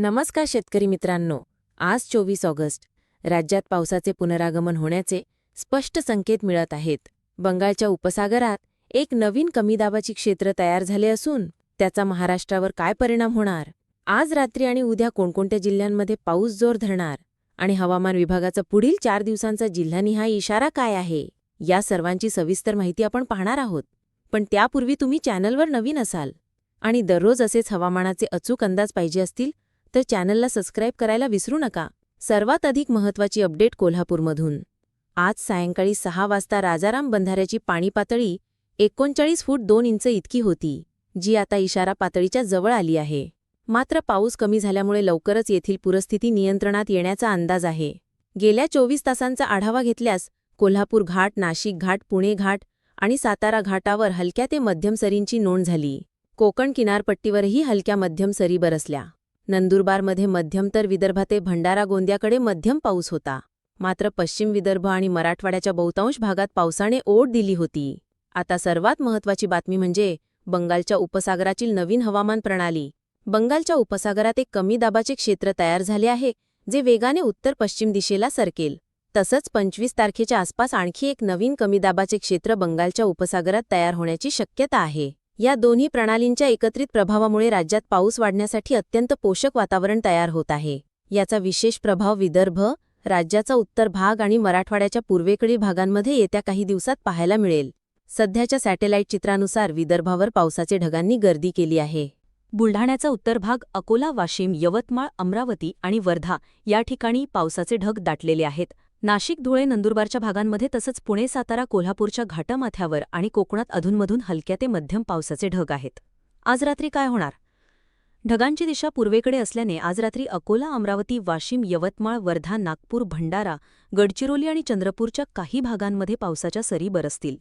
नमस्कार शेतकरी मित्रांनो. आज चोवीस ऑगस्ट. राज्यात पावसाचे पुनरागमन होण्याचे स्पष्ट संकेत मिळत आहेत. बंगालच्या उपसागरात एक नवीन कमी दाबाची क्षेत्र तयार झाले असून त्याचा महाराष्ट्रावर काय परिणाम होणार? आज रात्री आणि उद्या कोणकोणत्या जिल्ह्यांमध्ये पाऊस जोर धरणार? आणि हवामान विभागाचा पुढील चार दिवसांचा जिल्हानिहाय इशारा काय आहे? या सर्वांची सविस्तर माहिती आपण पाहणार आहोत. पण त्यापूर्वी तुम्ही चॅनलवर नवीन असाल आणि दररोज असेच हवामानाचे अचूक अंदाज पाहिजे असतील तर चॅनलला सबस्क्राईब करायला विसरू नका. सर्वात अधिक महत्त्वाची अपडेट कोल्हापूरमधून. आज सायंकाळी सहा वाजता राजाराम बंधाऱ्याची पाणी पातळी एकोणचाळीस फूट दोन इंच इतकी होती जी आता इशारा पातळीच्या जवळ आली आहे. मात्र पाऊस कमी झाल्यामुळे लवकरच येथील पूरस्थिती नियंत्रणात येण्याचा अंदाज आहे. गेल्या चोवीस तासांचा आढावा घेतल्यास कोल्हापूर घाट नाशिक घाट पुणे घाट आणि सातारा घाटावर हलक्या ते मध्यम सरींची नोंद झाली. कोकण किनारपट्टीवरही हलक्या मध्यम सरी बरसल्या. नंदुरबारमध्ये मध्यम तर विदर्भाते भंडारा गोंद्याकडे मध्यम पाऊस होता. मात्र पश्चिम विदर्भ आणि मराठवाड्याच्या बहुतांश भागात पावसाने ओढ दिली होती. आता सर्वात महत्त्वाची बातमी म्हणजे बंगालच्या उपसागरातील नवीन हवामान प्रणाली. बंगालच्या उपसागरात एक कमी दाबाचे क्षेत्र तयार झाले आहे जे वेगाने उत्तर पश्चिम दिशेला सरकेल. तसंच पंचवीस तारखेच्या आसपास आणखी एक नवीन कमी दाबाचे क्षेत्र बंगालच्या उपसागरात तयार होण्याची शक्यता आहे. या दोन्ही प्रणालींच्या एकत्रित प्रभावामुळे राज्यात पाऊस वाढण्यासाठी अत्यंत पोषक वातावरण तयार होत आहे. याचा विशेष प्रभाव विदर्भ राज्याचा उत्तर भाग आणि मराठवाड्याच्या पूर्वेकडील भागांमध्ये येत्या काही दिवसात पाहायला मिळेल. सध्याच्या सॅटेलाईट चित्रानुसार विदर्भावर पावसाचे ढगांनी गर्दी केली आहे. बुलढाण्याचा उत्तर भाग अकोला वाशिम यवतमाळ अमरावती आणि वर्धा या ठिकाणी पावसाचे ढग दाटलेले आहेत. नाशिक धुळे नंदुरबारच्या भागांमध्ये तसंच पुणे सातारा कोल्हापूरच्या घाटमाथ्यावर आणि कोकणात अधूनमधून हलक्या ते मध्यम पावसाचे ढग आहेत. आज रात्री काय होणार? ढगांची दिशा पूर्वेकडे असल्याने आज रात्री अकोला अमरावती वाशिम यवतमाळ वर्धा नागपूर भंडारा गडचिरोली आणि चंद्रपूरच्या काही भागांमध्ये पावसाच्या सरी बरसतील.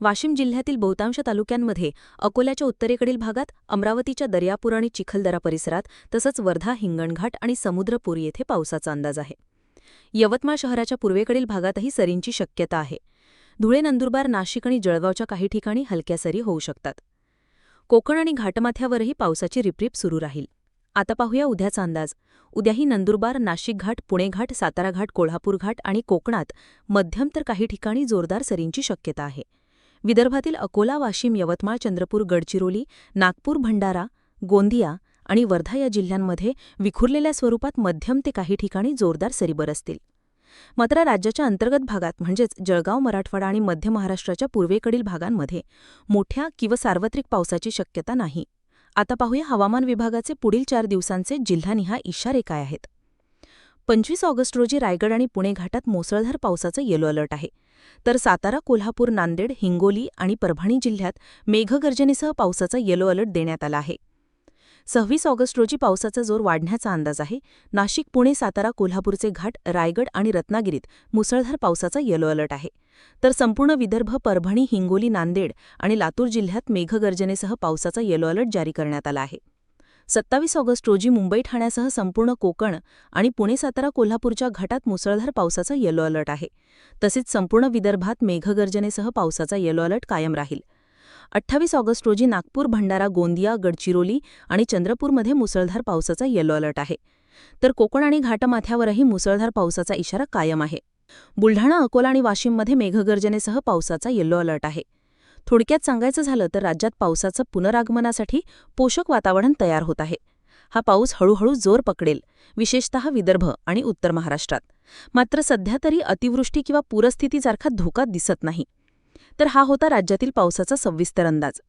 वाशिम जिल्ह्यातील बहुतांश तालुक्यांमध्ये अकोल्याच्या उत्तरेकडील भागात अमरावतीच्या दर्यापूर आणि चिखलदरा परिसरात तसंच वर्धा हिंगणघाट आणि समुद्रपूर येथे पावसाचा अंदाज आहे. यवतमाळ शहराच्या पूर्वेकडील भागातही सरींची शक्यता आहे. धुळे नंदुरबार नाशिक आणि जळगावच्या काही ठिकाणी हलक्या सरी होऊ शकतात. कोकण आणि घाटमाथ्यावरही पावसाची रिपरिप सुरू राहील. आता पाहूया उद्याचा अंदाज. उद्याही नंदुरबार नाशिक घाट पुणे घाट सातारा घाट कोल्हापूर घाट आणि कोकणात मध्यम तर काही ठिकाणी जोरदार सरींची शक्यता आहे. विदर्भातील अकोला वाशिम यवतमाळ चंद्रपूर गडचिरोली नागपूर भंडारा गोंदिया आणि वर्धा या जिल्ह्यांमध्ये विखुरलेल्या स्वरूपात मध्यम ते काही ठिकाणी जोरदार सरी बरसतील मात्र राज्याच्या अंतर्गत भागात म्हणजेच जळगाव मराठवाडा आणि मध्य महाराष्ट्राच्या पूर्वेकडील भागांमध्ये मोठ्या किंवा सार्वत्रिक पावसाची शक्यता नाही. आता पाहूया हवामान विभागाचे पुढील चार दिवसांचे जिल्हानिहा इशारे काय आहेत. पंचवीस ऑगस्ट रोजी रायगड आणि पुणे घाटात मुसळधार पावसाचं येलो अलर्ट आहे. तर सातारा कोल्हापूर नांदेड हिंगोली आणि परभणी जिल्ह्यात मेघगर्जनेसह पावसाचा येलो अलर्ट देण्यात आला आहे. सव्वीस ऑगस्ट रोजी पावसाचा जोर वाढण्याचा अंदाज आहे. नाशिक पुणे सातारा कोल्हापूरचे घाट रायगड आणि रत्नागिरीत मुसळधार पावसाचा येलो अलर्ट आहे. तर संपूर्ण विदर्भ परभणी हिंगोली नांदेड आणि लातूर जिल्ह्यात मेघगर्जनेसह पावसाचा येलो अलर्ट जारी करण्यात आला आहे. सत्तावीस ऑगस्ट रोजी मुंबई ठाण्यासह संपूर्ण कोकण आणि पुणे सातारा कोल्हापूरच्या घाटात मुसळधार पावसाचा येलो अलर्ट आहे. तसेच संपूर्ण विदर्भात मेघगर्जनेसह पावसाचा येलो अलर्ट कायम राहील. अठ्ठावीस ऑगस्ट रोजी नागपूर भंडारा गोंदिया गडचिरोली आणि चंद्रपूरमध्ये मुसळधार पावसाचा येलो अलर्ट आहे. तर कोकण आणि घाटमाथ्यावरही मुसळधार पावसाचा इशारा कायम आहे. बुलढाणा अकोला आणि वाशिममध्ये मेघगर्जनेसह पावसाचा येलो अलर्ट आहे. थोडक्यात सांगायचं झालं तर राज्यात पावसाचं पुनरागमनासाठी पोषक वातावरण तयार होत आहे. हा पाऊस हळूहळू जोर पकडेल विशेषतः विदर्भ आणि उत्तर महाराष्ट्रात. मात्र सध्या तरी अतिवृष्टी किंवा पूरस्थितीसारखा धोका दिसत नाही. तर हा होता राज्यातील पावसाचा सविस्तर अंदाज.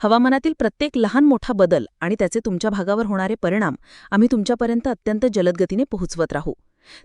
हवामानातील प्रत्येक लहान मोठा बदल आणि त्याचे तुमच्या भागावर होणारे परिणाम आम्ही तुमच्यापर्यंत अत्यंत जलदगतीने पोहोचवत राहू.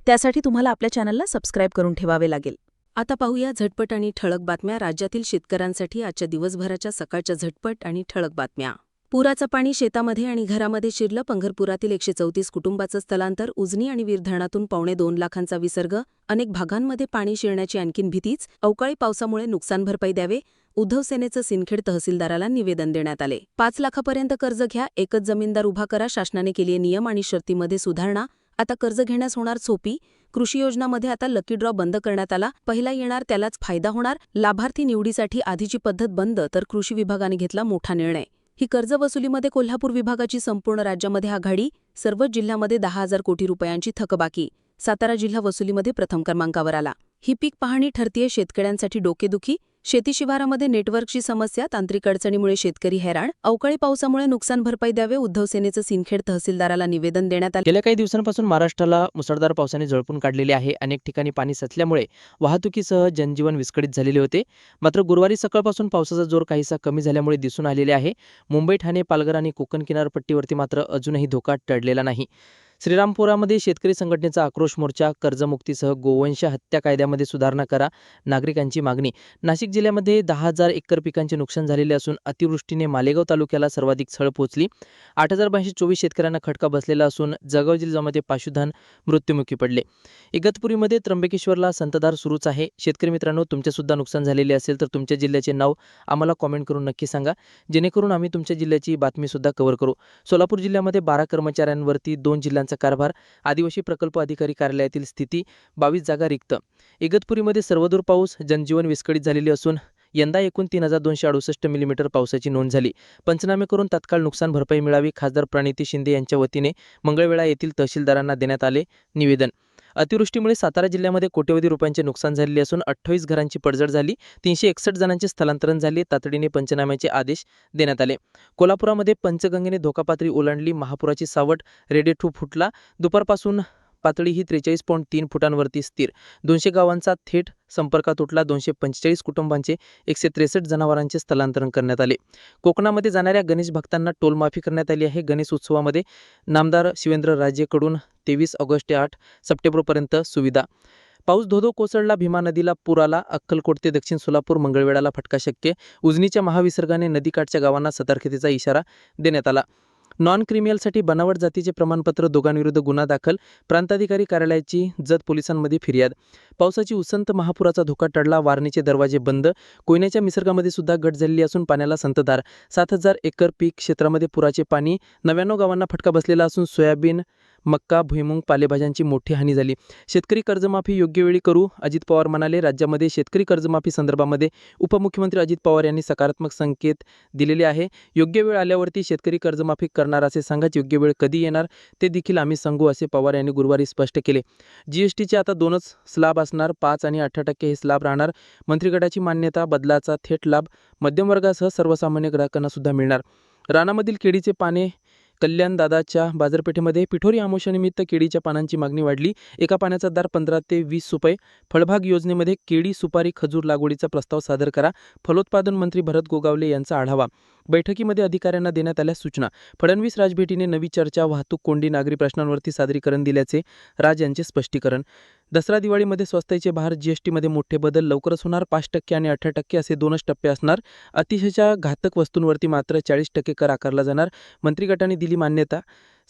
त्यासाठी तुम्हाला आपल्या चॅनलला सबस्क्राईब करून ठेवावे लागेल. आता पाहूया झटपट आणि ठळक बातम्या राज्यातील शेतकऱ्यांसाठी आजच्या दिवसभराच्या सकाळच्या झटपट आणि ठळक बातम्या. पुराचं पाणी शेतामध्ये आणि घरामध्ये शिरलं. पंघरपुरातील एकशे चौतीस कुटुंबाचं स्थलांतर उजनी आणि वीरधरणातून पावणे दोन लाखांचा विसर्ग. अनेक भागांमध्ये पाणी शिरण्याची आणखीन भीतीच अवकाळी पावसामुळे नुकसान भरपाई द्यावे. उद्धव सेनेचं सिनखेड तहसीलदाराला निवेदन देण्यात आले. पाच लाखापर्यंत कर्ज घ्या. एकच जमीनदार उभा करा. शासनाने केली नियम आणि शर्तीमध्ये सुधारणा. आता कर्ज घेण्यास होणार सोपी. कृषी योजनामध्ये आता लकी ड्रॉ बंद करण्यात आला. पहिला येणार त्यालाच फायदा होणार. लाभार्थी निवडीसाठी आधीची पद्धत बंद तर कृषी विभागाने घेतला मोठा निर्णय. ही कर्जवसुलीमध्ये कोल्हापूर विभागाची संपूर्ण राज्यामध्ये आघाडी सर्वच जिल्ह्यामध्ये दहा हजार कोटी रुपयांची थकबाकी सातारा जिल्हा वसुलीमध्ये प्रथम क्रमांकावर आला. ही पीक पाहणी ठरतीये शेतकऱ्यांसाठी डोकेदुखी शेती शिवारामध्ये नेटवर्कची समस्या तांत्रिक अडचणीमुळे शेतकरी हैराण अवकाळी पावसामुळे नुकसान भरपाई द्यावे उद्धव सेनेचं सिंदखेड तहसीलदाराला निवेदन देण्यात आले. गेल्या काही दिवसांपासून महाराष्ट्राला मुसळधार पावसाने झळपून काढलेले आहे. अनेक ठिकाणी पाणी साचल्यामुळे वाहतुकीसह जनजीवन विस्कळीत झालेले होते. मात्र गुरुवारी सकाळपासून पावसाचा जोर काहीसा कमी झाल्यामुळे दिसून आलेले आहे. मुंबई ठाणे पालघर आणि कोकण किनारपट्टीवरती मात्र अजूनही धोका टळलेला नाही. श्रीरामपुरामध्ये शेतकरी संघटनेचा आक्रोश मोर्चा कर्जमुक्तीसह गोवंश हत्या कायद्यामध्ये सुधारणा करा नागरिकांची मागणी. नाशिक जिल्ह्यामध्ये दहा हजार एकर पिकांचे नुकसान झालेले असून अतिवृष्टीने मालेगाव तालुक्याला सर्वाधिक छळ पोहोचली आठ हजार बाशे चोवीस शेतकऱ्यांना खटका बसलेला असून जळगाव जिल्ह्यामध्ये पाशुधन मृत्युमुखी पडले. इगतपुरीमध्ये त्र्यंबकेश्वरला संतधार सुरूच आहे. शेतकरी मित्रांनो तुमचेसुद्धा नुकसान झालेले असेल तर तुमच्या जिल्ह्याचे नाव आम्हाला कॉमेंट करून नक्की सांगा. जेणेकरून आम्ही तुमच्या जिल्ह्याची बातमीसुद्धा कव्हर करू. सोलापूर जिल्ह्यामध्ये बारा कर्मचाऱ्यांवरती दोन जिल्ह्यांचा कारभार आदिवासी प्रकल्प अधिकारी कार्यालयातील स्थिती बावीस जागा रिक्त. इगतपुरीमध्ये सर्वदूर पाऊस जनजीवन विस्कळीत झालेले असून यंदा एकूण तीन हजार दोनशे अडुसष्ट मिलीमीटर पावसाची नोंद झाली. पंचनामे करून तात्काळ नुकसान भरपाई मिळावी खासदार प्रणिती शिंदे यांच्या वतीने मंगळवेळा येथील तहसीलदारांना देण्यात आले निवेदन. अतिवृष्टीमुळे सातारा जिल्ह्यामध्ये कोट्यवधी रुपयांचे नुकसान झालेले असून अठ्ठावीस घरांची पडझड झाली तीनशे एकसष्ट जणांचे स्थलांतरण झाले तातडीने पंचनाम्याचे आदेश देण्यात आले. कोल्हापुरामध्ये पंचगंगेने धोकापातळी ओलांडली महापुराची सावट रेडी टू फुटला. दुपारपासून पातळी ही त्रेचाळीस पॉईंट तीन फुटांवरती स्थिर. दोनशे गावांचा थेट संपर्क तुटला दोनशे पंचेचाळीस कुटुंबांचे एकशे त्रेसष्ट जनावरांचे स्थलांतरण करण्यात आले. कोकणामध्ये जाणाऱ्या गणेश भक्तांना टोलमाफी करण्यात आली आहे. गणेश उत्सवामध्ये नामदार शिवेंद्र राजेकडून तेवीस ऑगस्ट ते आठ सप्टेंबरपर्यंत सुविधा. पाऊस धोधो कोसळला भीमा नदीला पूर आला अक्कलकोट ते दक्षिण सोलापूर मंगळवेढाला फटका शक्य उजनीच्या महाविसर्गाने नदीकाठच्या गावांना सतर्कतेचा इशारा देण्यात आला. नॉन क्रिमिनलसाठी बनावट जातीचे प्रमाणपत्र दोघांविरुद्ध गुन्हा दाखल प्रांताधिकारी कार्यालयाची जत पोलिसांमध्ये फिर्याद. पावसाची उसंत महापुराचा धोका टळला वारणीचे दरवाजे बंद कोयन्याच्या निसर्गामध्ये सुद्धा घट झालेली असून पाण्याला संतधार. सात हजार एकर पीक क्षेत्रामध्ये पुराचे पाणी नव्याण्णव गावांना फटका बसलेला असून सोयाबीन मक्का भुईमुंग पालेभाज्यांची मोठी हानी झाली. शेतकरी कर्जमाफी योग्य वेळी करू अजित पवार म्हणाले. राज्यामध्ये शेतकरी कर्जमाफी संदर्भामध्ये उपमुख्यमंत्री अजित पवार यांनी सकारात्मक संकेत दिलेले आहे. योग्य वेळ आल्यावरती शेतकरी कर्जमाफी करणार असे सांगत योग्य वेळ कधी येणार ते देखील आम्ही सांगू असे पवार यांनी गुरुवारी स्पष्ट केले. जी एस टीचे आता दोनच स्लॅब असणार. पाच आणि अठरा टक्के हे स्लॅब राहणार. मंत्रिगटाची मान्यता बदलाचा थेट लाभ मध्यमवर्गासह सर्वसामान्य ग्राहकांना सुद्धा मिळणार. रानामधील केळीचे पाने कल्याणदादाच्या बाजारपेठेमध्ये पिठोरी आमोशानिमित्त केळीच्या पानांची मागणी वाढली. एका पाण्याचा दर पंधरा ते वीस रुपये. फळबाग योजनेमध्ये केळी सुपारी खजूर लागवडीचा प्रस्ताव सादर करा. फलोत्पादन मंत्री भरत गोगावले यांचा आढावा. बैठकीमध्ये अधिकाऱ्यांना देण्यात आल्या सूचना. फडणवीस राजभेटीने नवी चर्चा वाहतूक कोंडी नागरी प्रश्नांवरती सादरीकरण दिल्याचे राज यांचे स्पष्टीकरण. दसरा दिवाळीमध्ये स्वस्ताईचे भार जीएसटीमध्ये मोठे बदल लवकरच होणार. पाच टक्के आणि अठरा टक्के असे दोनच टप्पे असणार. अतिशयच्या घातक वस्तूंवरती मात्र चाळीस टक्के कर आकारला जाणार. मंत्रिगटाने दिली मान्यता.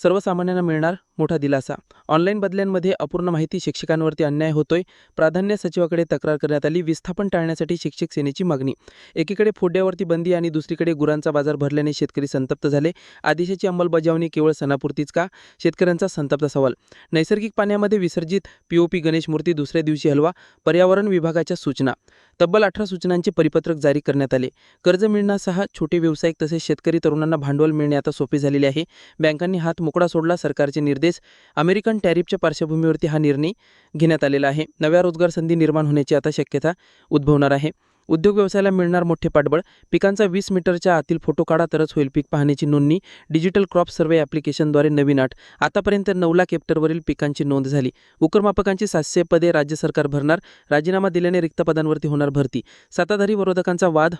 सर्वसामान्यांना मिळणार मोठा दिलासा. ऑनलाईन बदल्यांमध्ये अपूर्ण माहिती शिक्षकांवरती अन्याय होतोय. प्राधान्य सचिवाकडे तक्रार करण्यात आली. विस्थापन टाळण्यासाठी शिक्षक सेनेची मागणी. एकीकडे फोड्यावरती बंदी आणि दुसरीकडे गुरांचा बाजार भरल्याने शेतकरी संतप्त झाले. आदेशाची अंमलबजावणी केवळ सणापुरतीच का? शेतकऱ्यांचा संतप्त सवाल. नैसर्गिक पाण्यामध्ये विसर्जित पीओपी गणेश मूर्ती दुसऱ्या दिवशी हलवा पर्यावरण विभागाच्या सूचना. तब्बल अठरा सूचनांचे परिपत्रक जारी करण्यात आले. कर्ज मिळण्यासह छोटे व्यावसायिक तसेच शेतकरी तरुणांना भांडवल मिळणे आता सोपे झालेले आहे. बँकांनी हात मोकळा सोडला सरकारचे निर्देश. अमेरिकन टॅरिफच्या पार्श्वभूमीवरती हा निर्णय घेण्यात आलेला आहे. नव्या रोजगार संधी निर्माण होण्याची आता शक्यता उद्भवणार आहे. उद्योग व्यवसायाला मिळणार मोठे पाठबळ. पिकांचा वीस मीटरच्या आतील फोटो काढा तरच होईल पीक पाहण्याची नोंदणी. डिजिटल क्रॉप सर्वे ॲप्लिकेशनद्वारे नवीन आठ. आतापर्यंत नऊ लाख हेक्टरवरील पिकांची नोंद झाली. उकरमापकांची सातशे पदे राज्य सरकार भरणार. राजीनामा दिल्याने रिक्त पदांवरती होणार भरती. सत्ताधारी विरोधकांचा वाद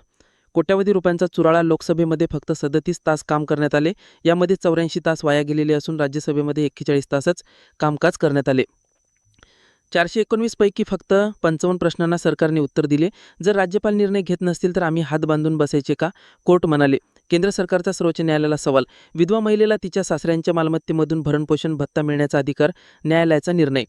कोट्यावधी रुपयांचा चुराळा लोकसभेमध्ये फक्त सदतीस तास काम करण्यात आले. यामध्ये चौऱ्याऐंशी तास वाया गेलेले असून राज्यसभेमध्ये एक्केचाळीस तासच कामकाज करण्यात आले. चारशे एकोणवीसपैकी फक्त पंचावन्न प्रश्नांना सरकारने उत्तर दिले. जर राज्यपाल निर्णय घेत नसतील तर आम्ही हात बांधून बसायचे का? कोर्ट म्हणाले. केंद्र सरकारचा सर्वोच्च न्यायालयाला सवाल. विधवा महिलेला तिच्या सासऱ्यांच्या मालमत्तेमधून भरणपोषण भत्ता मिळण्याचा अधिकार न्यायालयाचा निर्णय.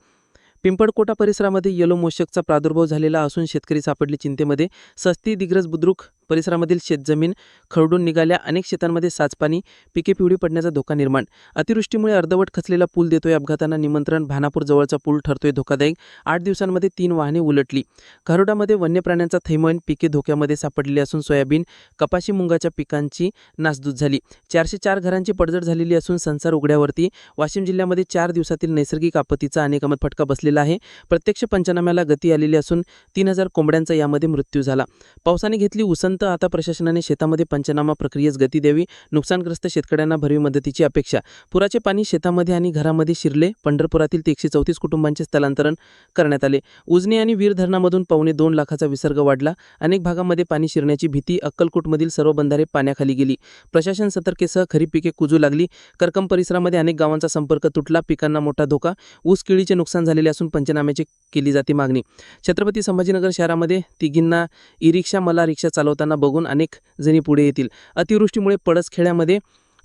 पिंपळकोटा परिसरामध्ये येलो मोशकचा प्रादुर्भाव झालेला असून शेतकरी सापडले चिंतेमध्ये. सस्ती दिग्रज बुद्रुक परिसरामधील शेतजमीन खरडून निघाल्या. अनेक शेतांमध्ये साचपाणी पिके पिवळी पडण्याचा धोका निर्माण. अतिवृष्टीमुळे अर्धवट खचलेला पूल देतोय. अपघातांना निमंत्रण भानापूर जवळचा पूल ठरतोय धोकादायक. आठ दिवसांमध्ये तीन वाहने उलटली. खरोडामध्ये वन्य प्राण्यांचा थैमान पिके धोक्यामध्ये सापडलेली असून सोयाबीन कपाशी मुंगाच्या पिकांची नासधूस झाली. चारशे चार घरांची पडझड झालेली असून संसार उघड्यावरती. वाशिम जिल्ह्यामध्ये चार दिवसातील नैसर्गिक आपत्तीचा अनेकमत फटका बसलेला आहे. प्रत्यक्ष पंचनाम्याला गती आलेली असून तीन हजार कोंबड्यांचा यामध्ये मृत्यू झाला. पावसाने घेतली उसंत आता प्रशासनाने शेतामध्ये पंचनामा प्रक्रियेस गती द्यावी नुकसानग्रस्त शेतकऱ्यांना भरवी मदतीची अपेक्षा. पुराचे पाणी शेतामध्ये आणि घरामध्ये शिरले पंढरपुरातील एकशे चौतीस कुटुंबांचे स्थलांतरण करण्यात आले. उजनी आणि वीर धरणामधून पावणे दोन लाखाचा विसर्ग वाढला. अनेक भागामध्ये पाणी शिरण्याची भीती अक्कलकोटमधील सर्व बंधारे पाण्याखाली गेली. प्रशासन सतर्केसह खरीप पिके कुजू लागली. करकम परिसरामध्ये अनेक गावांचा संपर्क तुटला पिकांना मोठा धोका. ऊस केळीचे नुकसान झालेले असून पंचनाम्याची केली जाते मागणी. छत्रपती संभाजीनगर शहरामध्ये तिघींना ई रिक्षा मला रिक्षा चालवताना बघून अनेक जणी पुढे येतील. अतिवृष्टीमुळे पडसखेड्यामध्ये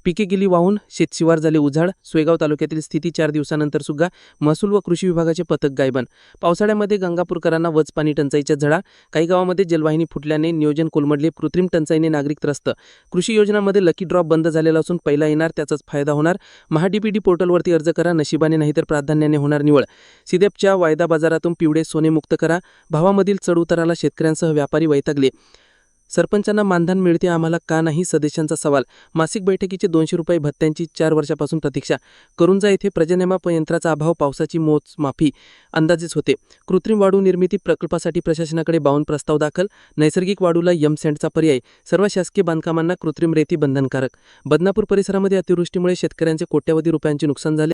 पिके गेली वाहून शेतशिवार झाले उजाड. सोयगाव तालुक्यातील स्थिती चार दिवसानंतर सुद्धा महसूल व कृषी विभागाचे पथक गायबन. पावसाळ्यामध्ये गंगापूरकरांना वच पाणी टंचाईच्या झळा. काही गावामध्ये जलवाहिनी फुटल्याने नियोजन कोलमडले. कृत्रिम टंचाईने नागरिक त्रस्त. कृषी योजनांमध्ये लकी ड्रॉप बंद झालेला असून पहिला येणार त्याचाच फायदा होणार. महाडीपीडी पोर्टलवरती अर्ज करा. नशिबाने नाहीतर प्राधान्याने होणार निवड. सिदेपच्या वायदा बाजारातून पिवळे सोने मुक्त करा. भावामधील चढउताराला शेतकऱ्यांसह व्यापारी वैतागले. सरपंचांना मानधन मिळते आम्हाला का नाही? सदस्यांचा सवाल. मासिक बैठकीचे दोनशे रुपये भत्त्यांची चार वर्षापासून प्रतीक्षा. करुंजा येथे प्रजन्यमाप यंत्राचा अभाव पावसाची मोजमाफी अंदाजेच होते. कृत्रिम वाढू निर्मिती प्रकल्पासाठी प्रशासनाकडे बावन्न प्रस्ताव दाखल. नैसर्गिक वाढूला यम सेंटचा पर्याय. सर्व शासकीय बांधकामांना कृत्रिम रेती बंधनकारक. बदनापूर परिसरामध्ये अतिवृष्टीमुळे शेतकऱ्यांचे कोट्यवधी रुपयांचे नुकसान झाले.